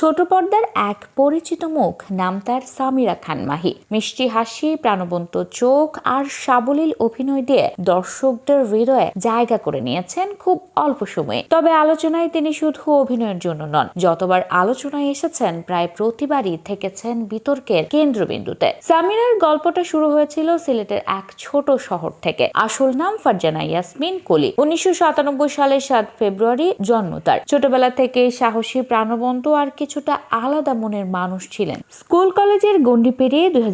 ছোট পর্দার এক পরিচিত মুখ নাম তার সামিরা খান মাহি। মিষ্টি হাসি, প্রাণবন্ত চোখ আর সাবলীল অভিনয় দিয়ে দর্শকদের হৃদয়ে জায়গা করে নিয়েছেন খুব অল্প সময়ে। তবে আলোচনায় তিনি শুধু অভিনয়ের জন্য নন, যতবার আলোচনায় এসেছেন প্রায় প্রতিবারই থেকেছেন বিতর্কের কেন্দ্রবিন্দুতে। সামিরার গল্পটা শুরু হয়েছিল সিলেটের এক ছোট শহর থেকে। আসল নাম ফারজানা ইয়াসমিন কলি। উনিশশো সাতানব্বই সালের সাত ফেব্রুয়ারি জন্ম তার। ছোটবেলা থেকে সাহসী, প্রাণবন্ত আর কিছুটা আলাদা মনের মানুষ ছিলেন। স্কুল কলেজের গণ্ডি পেরিয়ে দুই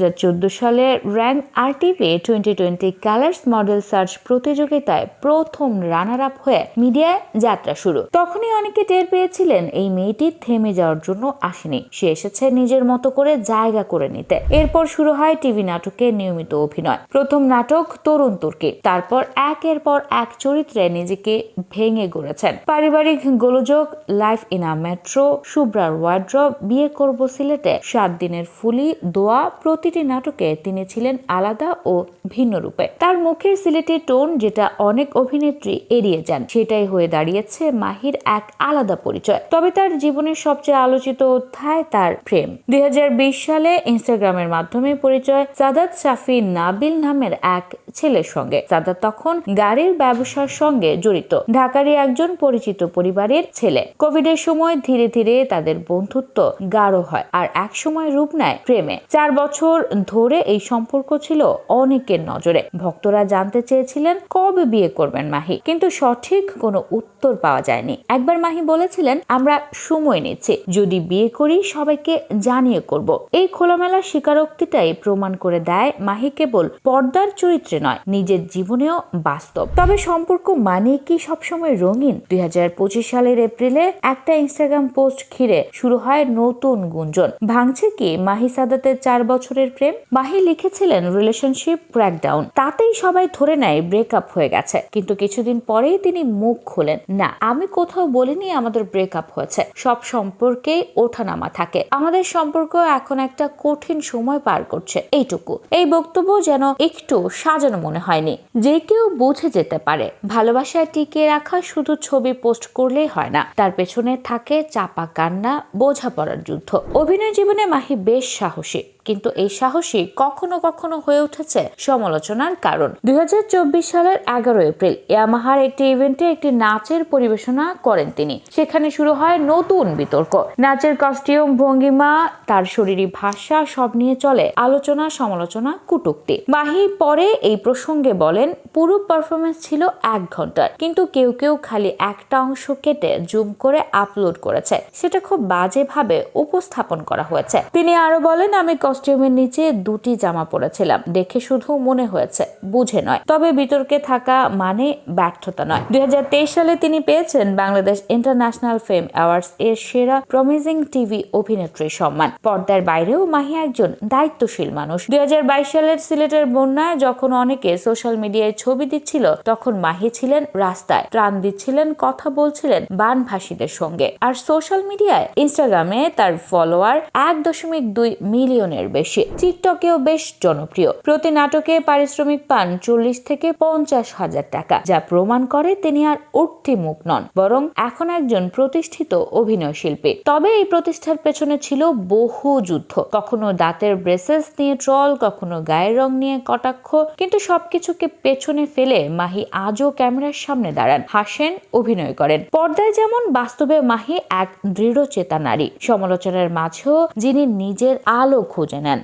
সালে rank RTV twenty twenty colours model search প্রতিযোগিতায় প্রথম রানার আপ হয়ে মিডিয়ায় যাত্রা শুরু। তখনই অনেকে টের পেয়েছিলেন এই মেয়েটি থেমে যাওয়ার জন্য আসেনি। সে এসেছে নিজের মতো করে জায়গা করে নিতে। এরপর শুরু হয় টিভি নাটকে নিয়মিত অভিনয়। প্রথম নাটক তরুণ তুর্কি, তারপর একের পর এক চরিত্রে নিজেকে ভেঙে গড়েছেন। পারিবারিক গোলযোগ, লাইফ ইন আ মেট্রো শুভ্রার ওয়ার্ড্রপ বিয়ে করব সিলেটে। সাত দিনের ফুলি, দোয়া, প্রতিটি নাটকে তিনি ছিলেন আলাদা ও ভিন্ন রূপে। তার মুখের সিলেটি টোন যেটা অনেক অভিনেত্রী এড়িয়ে যান, সেটাই হয়ে দাঁড়িয়েছে মাহির এক আলাদা পরিচয়। তবে তার জীবনের সবচেয়ে আলোচিত অধ্যায় তার প্রেম। দুই হাজার বিশ সালে ইনস্টাগ্রামের মাধ্যমে পরিচয় সাদাত শাফি নাবিল নামের এক ছেলের সঙ্গে। সাদাত তখন গাড়ির ব্যবসার সঙ্গে জড়িত। ঢাকারই একজন পরিচিত পরিবারের ছেলে। কোভিডের সময় ধীরে ধীরে তাদের বন্ধুত্ব গাঢ় হয় আর এক সময় রূপ নেয় প্রেমে। চার বছর ধরে এই সম্পর্ক ছিল অনেকের নজরে। ভক্তরা জানতে চেয়েছিলেন, কবে বিয়ে করবেন মাহি? কিন্তু সঠিক কোনো উত্তর পাওয়া যায়নি। একবার মাহি বলেছিলেন, আমরা সময় নিচ্ছি। যদি বিয়ে করি, সবাইকে জানিয়ে করব। এই খোলামেলা স্বীকারোক্তিটাই প্রমাণ করে দেয় মাহি কেবল পর্দার চরিত্রে নয়, নিজের জীবনেও বাস্তব। তবে সম্পর্ক মানে কি সবসময় রঙিন? দুই সালের এপ্রিলে একটা ইনস্টাগ্রাম পোস্ট ঘিরে শুরু হয় নতুন গুঞ্জন। ভাঙছে কি মাহি সাদাতের চার বছরের প্রেম? মাহি লিখেছিলেন রিলেশনশিপ ব্রেকডাউন তাতেই সবাই ধরে নেয় ব্রেকআপ হয়ে গেছে। কিন্তু কিছুদিন পরেই তিনি মুখ খোলেন। না, আমি কোথাও বলিনি আমাদের ব্রেকআপ হয়েছে। সব সম্পর্কেই ওঠানামা থাকে। আমাদের সম্পর্ক এখন একটা কঠিন সময় পার করছে। এইটুকু। এই বক্তব্য যেন একটু সাজানো মনে হয়নি। যে কেউ বুঝে যেতে পারে, ভালোবাসায় টিকে রাখা শুধু ছবি পোস্ট করলেই হয় না। তার পেছনে থাকে চাপা কান্না, বোঝাপড়ার যুদ্ধ। অভিনয় জীবনে মাহি বেশ সাহসী। কিন্তু এই সাহসী কখনো কখনো হয়ে উঠেছে সমালোচনার কারণ। দুই হাজার চব্বিশ সালের এগারো এপ্রিল ইয়ামাহার একটি ইভেন্টে একটি নাচের পরিবেশনা করেন তিনি। সেখানে শুরু হয় নতুন বিতর্ক। নাচের কস্টিউম, ভঙ্গিমা, তার শরীরী ভাষা সব নিয়ে চলে আলোচনা, সমালোচনা, কুটুক্তি। মাহি পরে এই প্রসঙ্গে বলেন, পুরো পারফরমেন্স ছিল এক ঘণ্টার, কিন্তু কেউ কেউ খালি একটা অংশ কেটে জুম করে আপলোড করেছে। সেটা খুব বাজেভাবে উপস্থাপন করা হয়েছে। তিনি আরও বলেন, আমি কস্টিউমের নিচে দুটি জামা পরেছিলাম। দেখে শুধু মনে হয়েছে, বুঝে নয়। তবে বিতর্কে থাকা মানে ব্যর্থতা নয়। দুই সালে তিনি পেয়েছেন বাংলাদেশ ইন্টারন্যাশনাল ফিল্ম অ্যাওয়ার্ডস এর সেরা প্রমিজিং টিভি অভিনেত্রী সম্মান। পর্দার বাইরেও মাহি একজন দায়িত্বশীল মানুষ। দুই হাজার বাইশ সালের সিলেটের বন্যায় যখন অনেকে সোশ্যাল মিডিয়ায় ছবি দিচ্ছিল, তখন মাহি ছিলেন রাস্তায়। ত্রাণ দিচ্ছিলেন, কথা বলছিলেন বানভাসীদের সঙ্গে। আর সোশ্যাল মিডিয়ায় ইনস্টাগ্রামে তার ফলোয়ার এক দশমিক দুই মিলিয়নের বেশি। টিকটকেও বেশ জনপ্রিয়। প্রতি নাটকে পারিশ্রমিক পান চল্লিশ থেকে পঞ্চাশ হাজার টাকা। যা প্রমাণ করে তিনি আর উঠতি মুখ নন, বরং এখন একজন প্রতিষ্ঠিত অভিনয় শিল্পী। তবে এই প্রতিষ্ঠার পেছনে ছিল বহু যুদ্ধ। কখনো দাঁতের ব্রেসেস নিয়ে ট্রল, কখনো গায়ের রং নিয়ে কটাক্ষ। কিন্তু সবকিছুকে পেছনে ফেলে মাহি আজও ক্যামেরার সামনে দাঁড়ান, হাসেন, অভিনয় করেন। পর্দায় যেমন, বাস্তবে মাহি এক দৃঢ় চেতা নারী। সমালোচনার মাঝেও যিনি নিজের আলো খুঁজে নেন